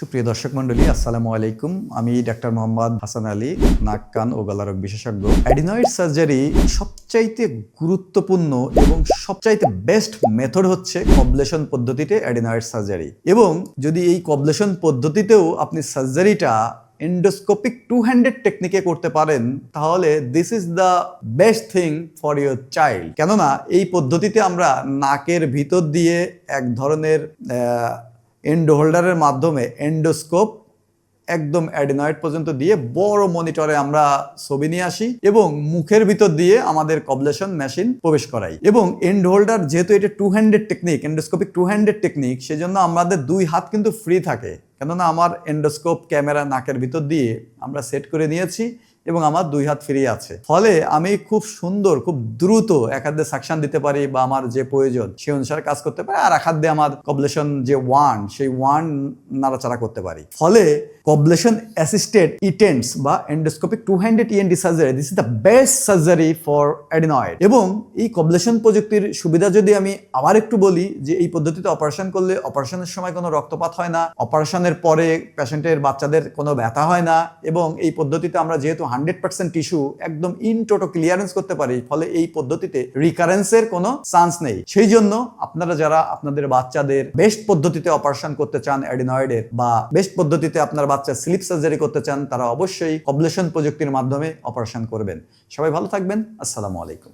সুপ্রিয় দর্শক মন্ডলী আসসালামু আলাইকুম। আমি ডাক্তার মোহাম্মদ হাসান আলী, নাক, কান ও গলারোগ বিশেষজ্ঞ। অ্যাডিনয়েড সার্জারি সবচাইতে গুরুত্বপূর্ণ এবং সবচাইতে বেস্ট মেথড হচ্ছে কবলেশন পদ্ধতিতে অ্যাডিনয়েড সার্জারি। এবং যদি এই কবলেশন পদ্ধতিতেও আপনি সার্জারিটা এন্ডোস্কোপিক টু হ্যান্ডেড টেকনিকে করতে পারেন, তাহলে this is the best thing for your child কেননা, এই পদ্ধতিতে আমরা নাকের ভিতর দিয়ে এক ধরনের এন্ডো হোল্ডারের মাধ্যমে এন্ডোস্কোপ একদম অ্যাডিনয়েড পর্যন্ত দিয়ে বড় মনিটরে আমরা ছবি নিয়ে আসি এবং মুখের ভিতর দিয়ে আমাদের কবলেশন মেশিন প্রবেশ করাই। এবং এন্ড হোল্ডার যেহেতু এটা two handed technique endoscopic two handed technique সেজন্য আমাদের দুই হাত কিন্তু ফ্রি থাকে। কেননা আমার এন্ডোস্কোপ ক্যামেরা নাকের ভিতর দিয়ে আমরা সেট করে নিয়েছি। এবং আমার দুই হাত ফ্রি আছে। ফলে আমি খুব সুন্দর, খুব দ্রুত এক হাত দিয়ে সাকশন দিতে পারি বা আমার যে প্রয়োজন সে অনুসারে কাজ করতে পারি আর এক হাত দিয়ে আমার কবলেশন যে ওয়ান সেই ওয়ান নাড়াচাড়া করতে পারি। ফলে কবলেশন অ্যাসিস্টেড ইটেন্টস বা endoscopic two handed ENT surgery this is the best surgery for adenoid এবং এই কবলেশন প্রযুক্তির সুবিধা যদি আমি আবার একটু বলি যে এই পদ্ধতিতে অপারেশন করলে অপারেশনের সময় কোনো রক্তপাত হয় না অপারেশনের পরে পেশেন্টের বাচ্চাদের কোনো ব্যথা হয় না এবং এই পদ্ধতিতে আমরা যেহেতু হান্ড্রেড পার্সেন্ট টিস্যু একদম ইন টোটো ক্লিয়ারেন্স করতে পারি, ফলে এই পদ্ধতিতে রিকারেন্সের কোনো চান্স নেই। সেই জন্য আপনারা যারা আপনাদের বাচ্চাদের বেস্ট পদ্ধতিতে অপারেশন করতে চান অ্যাডিনয়েডের বা বেস্ট পদ্ধতিতে আপনার বাচ্চা স্লিপ সার্জারি করতে চান, তারা অবশ্যই কবলেশন প্রযুক্তির মাধ্যমে অপারেশন করবেন। সবাই ভালো থাকবেন। আসসালামু আলাইকুম।